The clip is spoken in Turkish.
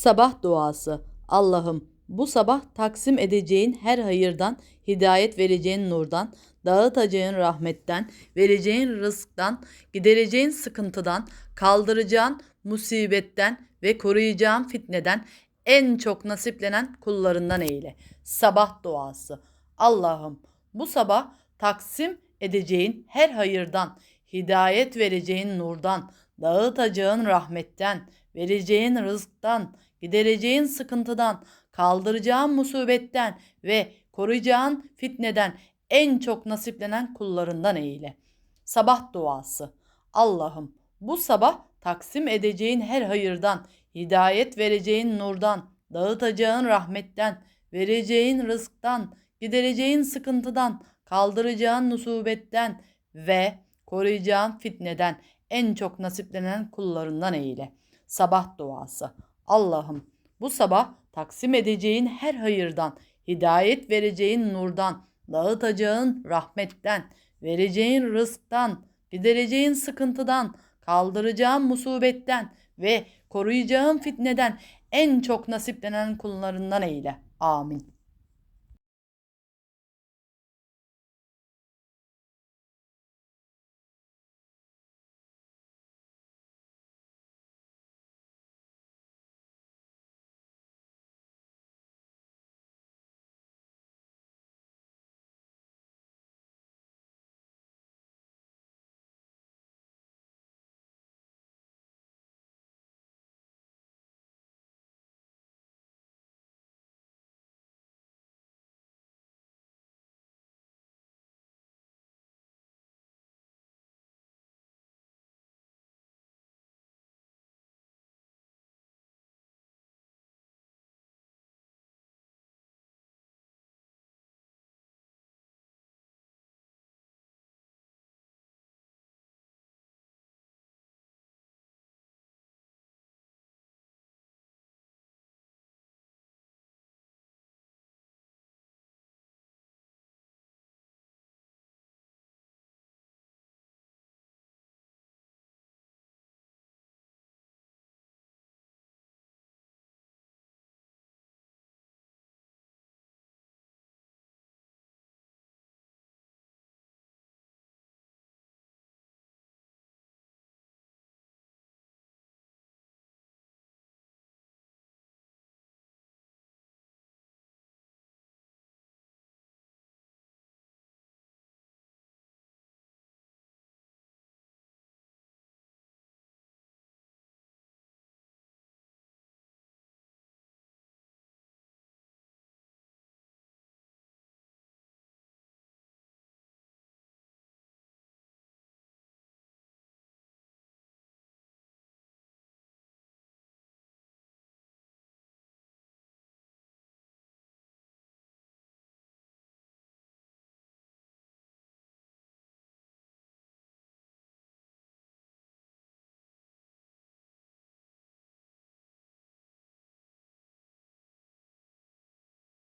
Sabah duası. Allah'ım bu sabah taksim edeceğin her hayırdan, hidayet vereceğin nurdan, dağıtacağın rahmetten, vereceğin rızktan, gidereceğin sıkıntıdan, kaldıracağın musibetten ve koruyacağın fitneden en çok nasiplenen kullarından eyle. Sabah duası. Allah'ım bu sabah taksim edeceğin her hayırdan, hidayet vereceğin nurdan, dağıtacağın rahmetten, vereceğin rızktan, gidereceğin sıkıntıdan, kaldıracağın musibetten ve koruyacağın fitneden en çok nasiplenen kullarından eyle. Sabah duası. Allah'ım bu sabah taksim edeceğin her hayırdan, hidayet vereceğin nurdan, dağıtacağın rahmetten, vereceğin rızktan, gidereceğin sıkıntıdan, kaldıracağın musibetten ve koruyacağın fitneden en çok nasiplenen kullarından eyle. Sabah duası. Allah'ım bu sabah taksim edeceğin her hayırdan, hidayet vereceğin nurdan, dağıtacağın rahmetten, vereceğin rızktan, gidereceğin sıkıntıdan, kaldıracağın musibetten ve koruyacağın fitneden en çok nasiplenen kullarından eyle. Amin.